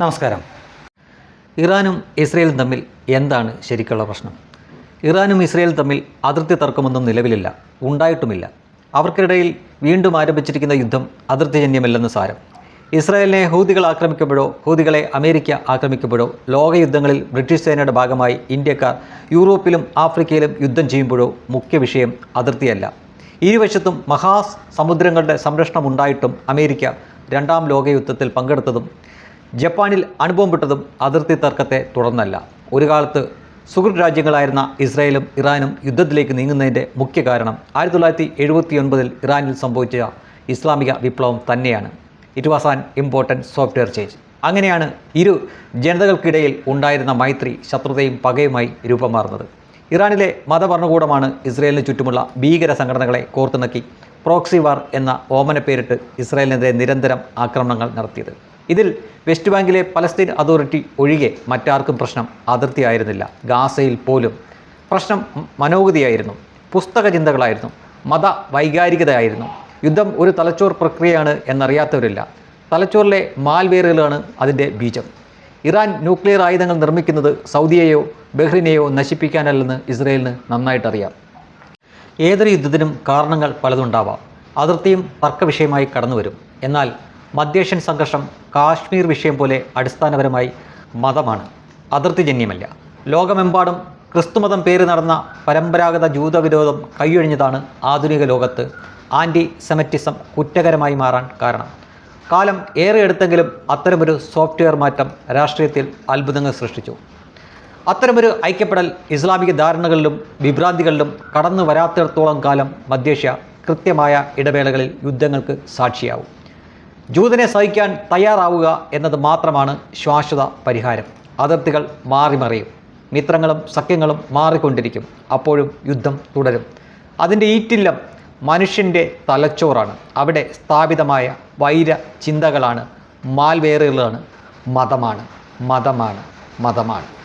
നമസ്കാരം. ഇറാനും ഇസ്രയേലും തമ്മിൽ എന്താണ് ശരിക്കുള്ള പ്രശ്നം? ഇറാനും ഇസ്രയേലും തമ്മിൽ അതിർത്തി തർക്കമൊന്നും നിലവിലില്ല ഉണ്ടായിട്ടുമില്ല. അവർക്കിടയിൽ വീണ്ടും ആരംഭിച്ചിരിക്കുന്ന യുദ്ധം അതിർത്തിജന്യമല്ലെന്ന് സാരം. ഇസ്രായേലിനെ ഹൂതികൾ ആക്രമിക്കുമ്പോഴോ ഹൂതികളെ അമേരിക്ക ആക്രമിക്കുമ്പോഴോ ലോകയുദ്ധങ്ങളിൽ ബ്രിട്ടീഷ് സേനയുടെ ഭാഗമായി ഇന്ത്യക്കാർ യൂറോപ്പിലും ആഫ്രിക്കയിലും യുദ്ധം ചെയ്യുമ്പോഴോ മുഖ്യ വിഷയം അതിർത്തിയല്ല. ഇരുവശത്തും മഹാസമുദ്രങ്ങളുടെ സംരക്ഷണം ഉണ്ടായിട്ടും അമേരിക്ക രണ്ടാം ലോകയുദ്ധത്തിൽ പങ്കെടുത്തതും ജപ്പാനിൽ അനുഭവം വിട്ടതും അതിർത്തി തർക്കത്തെ തുടർന്നല്ല. ഒരു കാലത്ത് സുഹൃത് രാജ്യങ്ങളായിരുന്ന ഇസ്രായേലും ഇറാനും യുദ്ധത്തിലേക്ക് നീങ്ങുന്നതിന്റെ മുഖ്യ കാരണം ആയിരത്തി തൊള്ളായിരത്തി എഴുപത്തി ഒൻപതിൽ ഇറാനിൽ സംഭവിച്ച ഇസ്ലാമിക വിപ്ലവം തന്നെയാണ്. It was an important software change അങ്ങനെയാണ് ഇരു ജനതകൾക്കിടയിൽ ഉണ്ടായിരുന്ന മൈത്രി ശത്രുതയും പകയുമായി രൂപം മാറുന്നത് ഇറാനിലെ മതഭരണകൂടമാണ് ഇസ്രയേലിന് ചുറ്റുമുള്ള ഭീകര സംഘടനകളെ കോർത്തിണക്കി പ്രോക്സി വാർ എന്ന ഓമന പേരിട്ട് ഇസ്രായേലിനെതിരെ നിരന്തരം ആക്രമണങ്ങൾ നടത്തിയത്. ഇതിൽ വെസ്റ്റ് ബാങ്കിലെ പലസ്തീൻ അതോറിറ്റി ഒഴികെ മറ്റാർക്കും പ്രശ്നം അതിർത്തിയായിരുന്നില്ല. ഗാസയിൽ പോലും പ്രശ്നം മനോഗതിയായിരുന്നു. പുസ്തക ചിന്തകളായിരുന്നു. മത വൈകാരികതയായിരുന്നു. യുദ്ധം ഒരു തലച്ചോർ പ്രക്രിയയാണ് എന്നറിയാത്തവരില്ല. തലച്ചോറിലെ മാൽവേറുകളാണ് അതിന്റെ ബീജം. ഇറാൻ ന്യൂക്ലിയർ ആയുധങ്ങൾ നിർമ്മിക്കുന്നത് സൗദിയെയോ ബഹ്റിനെയോ നശിപ്പിക്കാനല്ലെന്ന് ഇസ്രയേലിന് നന്നായിട്ടറിയാം. ഏതൊരു യുദ്ധത്തിനും കാരണങ്ങൾ പലതുണ്ടാവാം. അതിർത്തിയും തർക്കവിഷയമായി കടന്നു വരും എന്നാൽ മധ്യേഷ്യൻ സംഘർഷം കാശ്മീർ വിഷയം പോലെ അടിസ്ഥാനപരമായി മതമാണ്. അതിർത്തിജന്യമല്ല ലോകമെമ്പാടും ക്രിസ്തുമതം പേര് നടന്ന പരമ്പരാഗത ജൂതവിരോധം കൈയൊഴിഞ്ഞതാണ് ആധുനിക ലോകത്ത് ആന്റി സെമറ്റിസം കുറ്റകരമായി മാറാൻ കാരണം. കാലം ഏറെ എടുത്തെങ്കിലും അത്തരമൊരു സോഫ്റ്റ്വെയർ മാറ്റം രാഷ്ട്രീയത്തിൽ അത്ഭുതങ്ങൾ സൃഷ്ടിച്ചു. അത്തരമൊരു ഐക്യപ്പെടൽ ഇസ്ലാമിക ധാരണകളിലും വിഭ്രാന്തികളിലും കടന്നു വരാത്തിടത്തോളം കാലം മധ്യേഷ്യ കൃത്യമായ ഇടവേളകളിൽ യുദ്ധങ്ങൾക്ക് സാക്ഷിയാവും. ജൂതനെ സഹിക്കാൻ തയ്യാറാവുക എന്നത് മാത്രമാണ് ശാശ്വത പരിഹാരം. അതിർത്തികൾ മാറിമറിയും. മിത്രങ്ങളും സഖ്യങ്ങളും മാറിക്കൊണ്ടിരിക്കും. അപ്പോഴും യുദ്ധം തുടരും. അതിന്റെ ഈറ്റില്ലം മനുഷ്യന്റെ തലച്ചോറാണ്. അവിടെ സ്ഥാപിതമായ വൈര ചിന്തകളാണ്. മാൽവേറുകളാണ്. മതമാണ്. മതമാണ്. മതമാണ്.